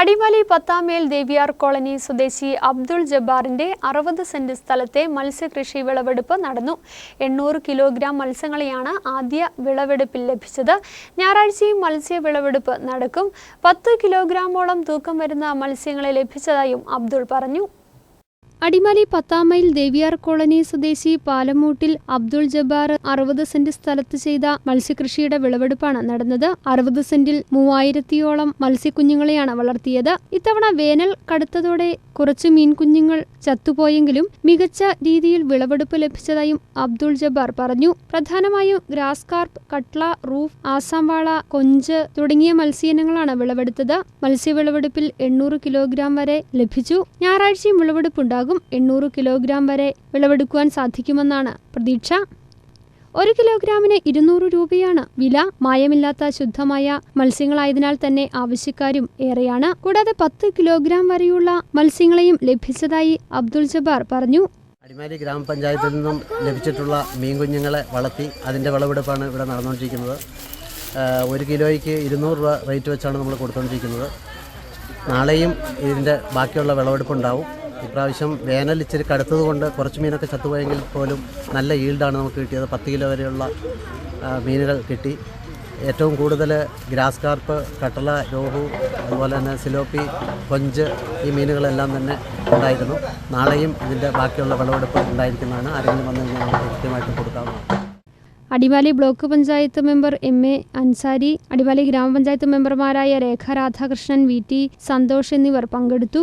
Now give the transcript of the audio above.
Adimali പത്താമേൽ Deviyar colony സ്വദേശി അബ്ദുൾ ജബ്ബാറിന്റെ അറുപത് saint സ്ഥലത്തെ മത്സ്യകൃഷി വിളവെടുപ്പ് നടന്നു. എണ്ണൂറ് കിലോഗ്രാം മത്സ്യങ്ങളെയാണ് ആദ്യ വിളവെടുപ്പിൽ ലഭിച്ചത്. ഞായറാഴ്ചയും മത്സ്യ വിളവെടുപ്പ് നടക്കും. പത്ത് കിലോഗ്രാമോളം തൂക്കം വരുന്ന മത്സ്യങ്ങളെ ലഭിച്ചതായും അബ്ദുൾ പറഞ്ഞു. അടിമാലി പത്താം മൈൽ ദേവിയാർ കോളനി സ്വദേശി പാലമൂട്ടിൽ അബ്ദുൾ ജബ്ബാർ അറുപത് സെന്റ് സ്ഥലത്ത് ചെയ്ത മത്സ്യകൃഷിയുടെ വിളവെടുപ്പാണ് നടന്നത്. അറുപത് സെന്റിൽ മൂവായിരത്തിയോളം മത്സ്യക്കുഞ്ഞുങ്ങളെയാണ് വളർത്തിയത്. ഇത്തവണ വേനൽ കടുത്തതോടെ കുറച്ച് മീൻകുഞ്ഞുങ്ങൾ ചത്തുപോയെങ്കിലും മികച്ച രീതിയിൽ വിളവെടുപ്പ് ലഭിച്ചതായും അബ്ദുൾ ജബ്ബാർ പറഞ്ഞു. പ്രധാനമായും ഗ്രാസ് കാർപ്പ് കട്ട്ല റൂഫ് ആസാം വാള കൊഞ്ച് തുടങ്ങിയ മത്സ്യയിനങ്ങളാണ് വിളവെടുത്തത്. മത്സ്യവിളവെടുപ്പിൽ എണ്ണൂറ് കിലോഗ്രാം വരെ ലഭിച്ചു. ഞായറാഴ്ചയും വിളവെടുപ്പുണ്ടാകും. എണ്ണൂറ് കിലോഗ്രാം വരെ വിളവെടുക്കുവാൻ സാധിക്കുമെന്നാണ് പ്രതീക്ഷ. ഒരു കിലോഗ്രാമിന് ഇരുന്നൂറ് രൂപയാണ് വില. മായമില്ലാത്ത ശുദ്ധമായ മത്സ്യങ്ങളായതിനാൽ തന്നെ ആവശ്യക്കാരും ഏറെയാണ്. കൂടാതെ പത്ത് കിലോഗ്രാം വരെയുള്ള മത്സ്യങ്ങളെയും ലഭിച്ചതായി അബ്ദുൾ ജബാർ പറഞ്ഞു. അടിമാലി ഗ്രാമപഞ്ചായത്തിൽ നിന്നും ലഭിച്ചിട്ടുള്ള മീൻ കുഞ്ഞുങ്ങളെ വളർത്തി അതിന്റെ വിളവെടുപ്പാണ് ഇവിടെ നടന്നുകൊണ്ടിരിക്കുന്നത്. ഒരു കിലോയ്ക്ക് ഇരുന്നൂറ് രൂപ റേറ്റ് വെച്ചാണ് നമ്മൾ കൊടുത്തുകൊണ്ടിരിക്കുന്നത്. നാളെയും ഇതിന്റെ ബാക്കിയുള്ള വിളവെടുപ്പുണ്ടാവും. ഇപ്രാവശ്യം വേനൽ ഇച്ചിരി കടുത്തത് കൊണ്ട് കുറച്ച് മീനൊക്കെ ചത്തുപോയെങ്കിൽ പോലും നല്ല ഈൽഡാണ് നമുക്ക് കിട്ടിയത്. പത്ത് കിലോ വരെയുള്ള മീനുകൾ കിട്ടി. ഏറ്റവും കൂടുതൽ ഗ്രാസ് കാർപ്പ് കട്ടള രോഹു അതുപോലെ തന്നെ സിലോപ്പി കൊഞ്ച് ഈ മീനുകളെല്ലാം തന്നെ ഉണ്ടായിരുന്നു. നാളെയും ഇതിന്റെ ബാക്കിയുള്ള വിളവെടുപ്പ് ഉണ്ടായിരിക്കുന്നതാണ്. ആരെങ്കിലും വന്നു കഴിഞ്ഞാൽ നമുക്ക് കൃത്യമായിട്ട് കൊടുക്കാവുന്നതാണ്. Adimali block panchayat member M A Ansari Adimali grama panchayat മെമ്പർമാരായ രേഖ രാധാകൃഷ്ണൻ വി ടി സന്തോഷ് എന്നിവർ പങ്കെടുത്തു.